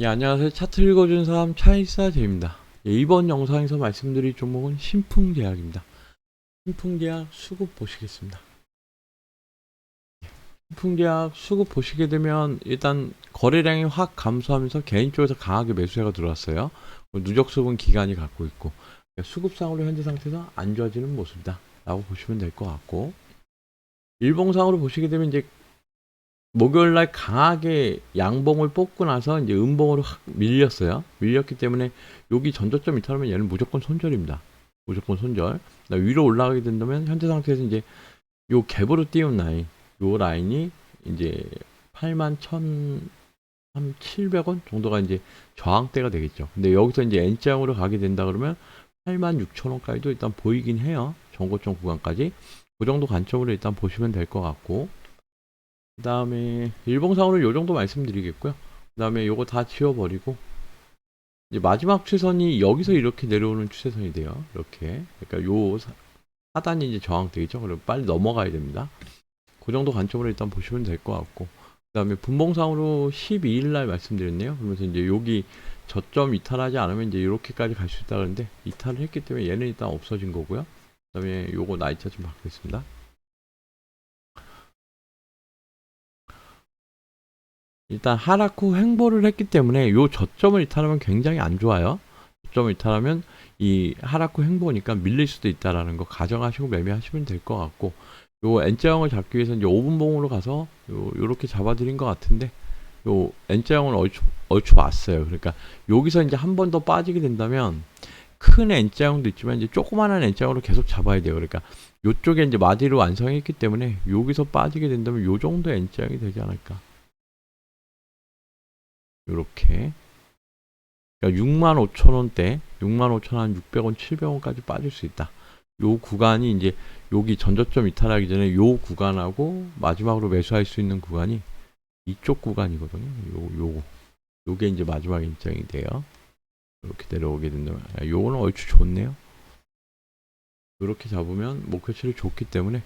예, 안녕하세요. 차트 읽어준 사람 차이사제입니다. 예, 이번 영상에서 말씀드릴 종목은 신풍제약입니다. 신풍제약 수급 보시겠습니다. 예, 신풍제약 수급 보시게 되면 일단 거래량이 확 감소하면서 개인 쪽에서 강하게 매수세가 들어왔어요. 누적 수급은 기간이 갖고 있고 예, 수급상으로 현재 상태에서 안 좋아지는 모습이다. 라고 보시면 될 것 같고 일봉상으로 보시게 되면 이제 목요일 날 강하게 양봉을 뽑고 나서 이제 음봉으로 확 밀렸어요. 밀렸기 때문에 여기 전저점 이탈하면 얘는 무조건 손절입니다. 무조건 손절. 위로 올라가게 된다면 현재 상태에서 이제 요 갭으로 띄운 라인, 요 라인이 이제 8만 1,700원 정도가 이제 저항대가 되겠죠. 근데 여기서 이제 N자형으로 가게 된다 그러면 8만 6천원까지도 일단 보이긴 해요. 정고점 구간까지. 그 정도 관점으로 일단 보시면 될 것 같고. 그 다음에 일봉상으로 요 정도 말씀드리겠고요. 그 다음에 요거 다 지워버리고 이제 마지막 추세선이 여기서 이렇게 내려오는 추세선이 돼요. 이렇게 그러니까 요 사- 하단이 이제 저항되겠죠. 그럼 빨리 넘어가야 됩니다. 그 정도 관점으로 일단 보시면 될 것 같고 그 다음에 분봉상으로 12일 날 말씀드렸네요. 그러면서 이제 여기 저점 이탈하지 않으면 이제 이렇게까지 갈 수 있다 그러는데 이탈을 했기 때문에 얘는 일단 없어진 거고요. 그 다음에 요거 나이차 좀 바꾸겠습니다. 일단 하락 후 횡보를 했기 때문에 요 저점을 이탈하면 굉장히 안 좋아요. 저점을 이탈하면 이 하락 후 횡보니까 밀릴 수도 있다라는 거 가정하시고 매매하시면 될 것 같고 요 N자형을 잡기 위해서 이제 5분봉으로 가서 요 요렇게 잡아드린 것 같은데 요 N자형을 얼추 얼추 왔어요. 그러니까 여기서 이제 한 번 더 빠지게 된다면 큰 N자형도 있지만 이제 조그마한 N자형으로 계속 잡아야 돼요. 그러니까 요쪽에 이제 마디를 완성했기 때문에 여기서 빠지게 된다면 요 정도 N자형이 되지 않을까. 요렇게. 그러니까 6만 5천 원대 6만 5천 한 600원 700원까지 빠질 수 있다. 요 구간이 이제 여기 전저점 이탈하기 전에 요 구간하고 마지막으로 매수할 수 있는 구간이 이쪽 구간이거든요. 요 요거. 요게 이제 마지막 인정이 돼요. 이렇게 내려오게 된다면. 아, 요거는 얼추 좋네요. 요렇게 잡으면 목표치를 줬기 때문에.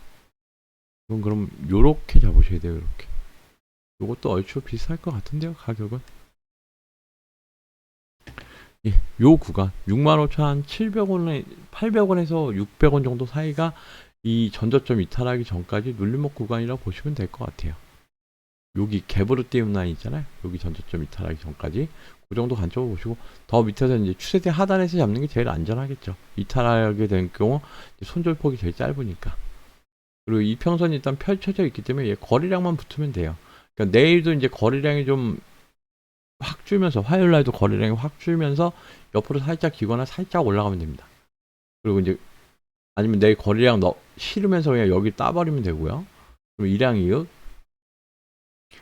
그럼 그럼 요렇게 잡으셔야 돼요 요렇게. 요것도 얼추 비슷할 것 같은데요 가격은 예, 요 구간 65,700원에 800원에서 600원 정도 사이가 이 전저점 이탈하기 전까지 눌림목 구간이라고 보시면 될 것 같아요. 여기 갭으로 띄운 라인 있잖아요. 여기 전저점 이탈하기 전까지 그 정도 관점을 보시고 더 밑에서 이제 추세대 하단에서 잡는 게 제일 안전하겠죠. 이탈하게 된 경우 손절폭이 제일 짧으니까. 그리고 이 평선이 일단 펼쳐져 있기 때문에 얘 거래량만 붙으면 돼요. 그러니까 내일도 이제 거래량이 좀 확 줄면서 화요일 날도 거래량이 확 줄면서 옆으로 살짝 기거나 살짝 올라가면 됩니다. 그리고 이제 아니면 내일 거래량 넣 실으면서 그냥 여기 따버리면 되고요. 그럼 일양 이익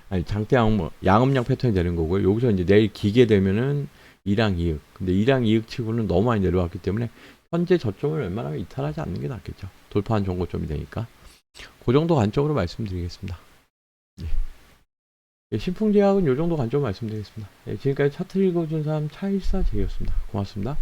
아니 장대양 뭐 양음량 패턴이 되는 거고요. 여기서 이제 내일 기게 되면은 일양 이익. 근데 일양 이익 치고는 너무 많이 내려왔기 때문에 현재 저점을 웬만하면 이탈하지 않는 게 낫겠죠. 돌파한 정고점이 되니까. 그 정도 관점으로 말씀드리겠습니다. 예. 예, 신풍제약은 이 정도 관점 말씀드리겠습니다. 예, 지금까지 차트 읽어준 사람 차일사 제이였습니다. 고맙습니다.